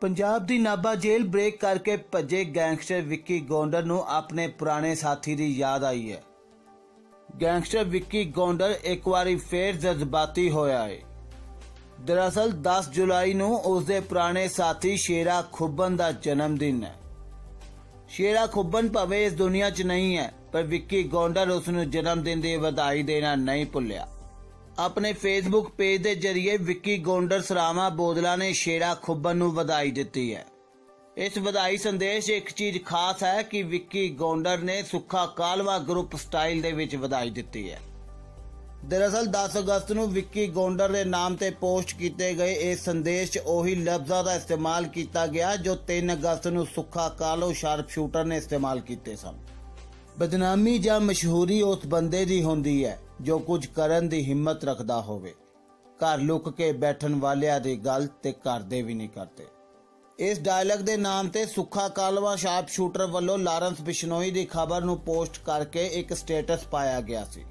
ਪੰਜਾਬ ਦੀ Nabha jail break ਕਰਕੇ ਭੱਜੇ ਗੈਂਗਸਟਰ ਵਿੱਕੀ ਗੌਂਡਰ ਨੂੰ ਆਪਣੇ ਪੁਰਾਣੇ ਸਾਥੀ ਦੀ ਯਾਦ ਆਈ ਹੈ। ਗੈਂਗਸਟਰ ਵਿੱਕੀ ਗੌਂਡਰ ਇੱਕ ਵਾਰੀ ਫੇਰ ਜਜ਼ਬਾਤੀ ਹੋਇਆ ਹੈ। ਦਰਅਸਲ 10 ਜੁਲਾਈ ਨੂੰ ਉਸ ਦੇ ਪੁਰਾਣੇ ਸਾਥੀ ਸ਼ੇਰਾ ਖੁੱਬਨ ਦਾ ਜਨਮ ਦਿਨ ਹੈ। ਸ਼ੇਰਾ ਖੁੱਬਨ ਭਾਵੇਂ ਇਸ ਦੁਨੀਆ 'ਚ ਨਹੀਂ ਹੈ, ਪਰ ਵਿੱਕੀ ਗੌਂਡਰ ਉਸ ਨੂੰ ਜਨਮ ਦਿਨ ਦੀ ਵਧਾਈ ਦੇਣਾ ਨਹੀਂ ਭੁੱਲਿਆ। ਆਪਣੇ ਫੇਸਬੁੱਕ ਪੇਜ ਦੇ ਜ਼ਰੀਏ ਵਿੱਕੀ ਗੌਂਡਰ ਸਰਾਮਾ ਬੋਦਲਾ ਨੇ ਸ਼ੇਰਾ ਖੁੱਬਨ ਨੂੰ ਵਧਾਈ ਦਿੱਤੀ ਹੈ। ਇਸ ਵਧਾਈ ਸੰਦੇਸ਼ ਇੱਕ ਚੀਜ਼ ਖਾਸ ਹੈ ਕਿ ਵਿੱਕੀ ਗੌਂਡਰ ਨੇ ਸੁੱਖਾ ਕਾਲਵਾ ਗਰੁੱਪ ਸਟਾਈਲ ਦੇ ਵਿੱਚ ਵਧਾਈ ਦਿੱਤੀ ਹੈ। ਦਰਅਸਲ 10 ਅਗਸਤ ਨੂੰ ਵਿੱਕੀ ਗੌਂਡਰ ਦੇ ਨਾਮ ਤੇ ਪੋਸਟ ਕੀਤੇ ਗਏ ਇਸ ਸੰਦੇਸ਼ 'ਚ ਉਹੀ ਲਫ਼ਜ਼ਾਂ ਦਾ ਇਸਤੇਮਾਲ ਕੀਤਾ ਗਿਆ ਜੋ 3 ਅਗਸਤ ਨੂੰ ਸੁੱਖਾ ਕਾਲੋ ਸ਼ਾਰਪ ਸ਼ੂਟਰ ਨੇ ਇਸਤੇਮਾਲ ਕੀਤੇ ਸਨ। ਬਦਨਾਮੀ ਜਾਂ ਮਸ਼ਹੂਰੀ ਉਸ ਬੰਦੇ ਦੀ ਹੁੰਦੀ ਹੈ ਜੋ ਕੁਝ ਕਰਨ ਦੀ ਹਿੰਮਤ ਰੱਖਦਾ ਹੋਵੇ। ਘਰ ਲੁਕ ਕੇ ਬੈਠਣ ਵਾਲਿਆਂ ਦੀ ਗੱਲ ਤੇ ਕਰਦੇ ਵੀ ਨਹੀਂ ਕਰਦੇ। ਇਸ ਡਾਇਲੌਗ ਦੇ ਨਾਮ ਤੇ ਸੁੱਖਾ ਕਾਲਵਾ ਸ਼ਾਰਪ ਸ਼ੂਟਰ ਵੱਲੋਂ ਲਾਰੈਂਸ ਬਿਸ਼ਨੋਈ ਦੀ ਖਬਰ ਨੂੰ ਪੋਸਟ ਕਰਕੇ ਇੱਕ ਸਟੇਟਸ ਪਾਇਆ ਗਿਆ ਸੀ।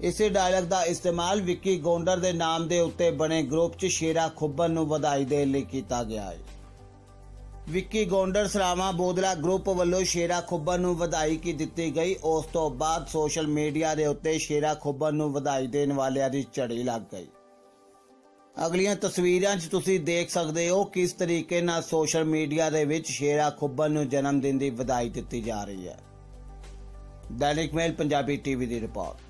ਇਸੇ ਡਾਇਲੌਗ ਦਾ ਇਸਤੇਮਾਲ ਵਿੱਕੀ ਗੌਂਡਰ ਦੇ ਨਾਮ ਦੇ ਉੱਤੇ ਬਣੇ ਗਰੁੱਪ 'ਚ ਸ਼ੇਰਾ ਖੁੱਬਨ ਨੂੰ ਵਧਾਈ ਦੇਣ ਲਈ ਕੀਤਾ ਗਿਆ ਹੈ। ਵਿੱਕੀ ਗੌਂਡਰ ਸਰਾਵਾ ਬੋਦਲਾ ਗਰੁੱਪ ਵੱਲੋਂ ਸ਼ੇਰਾ ਖੁੱਬਨ ਨੂੰ ਵਧਾਈ ਕੀ ਦਿੱਤੀ ਗਈ। ਉਸ ਤੋਂ ਬਾਅਦ ਸੋਸ਼ਲ ਮੀਡੀਆ ਦੇ ਉੱਤੇ ਸ਼ੇਰਾ ਖੁੱਬਨ ਨੂੰ ਵਧਾਈ ਦੇਣ ਵਾਲਿਆਂ ਦੀ ਝੜੀ ਲੱਗ ਗਈ। ਅਗਲੀਆਂ ਤਸਵੀਰਾਂ 'ਚ ਤੁਸੀਂ ਦੇਖ ਸਕਦੇ ਹੋ ਕਿਸ ਤਰੀਕੇ ਨਾਲ ਸੋਸ਼ਲ ਮੀਡੀਆ ਦੇ ਵਿੱਚ ਸ਼ੇਰਾ ਖੁੱਬਨ ਨੂੰ ਜਨਮ ਦਿਨ ਦੀ ਵਧਾਈ ਦਿੱਤੀ ਜਾ ਰਹੀ ਹੈ। ਦੈਨਿਕ ਮੇਲ, ਪੰਜਾਬੀ ਟੀਵੀ ਦੀ ਰਿਪੋਰਟ।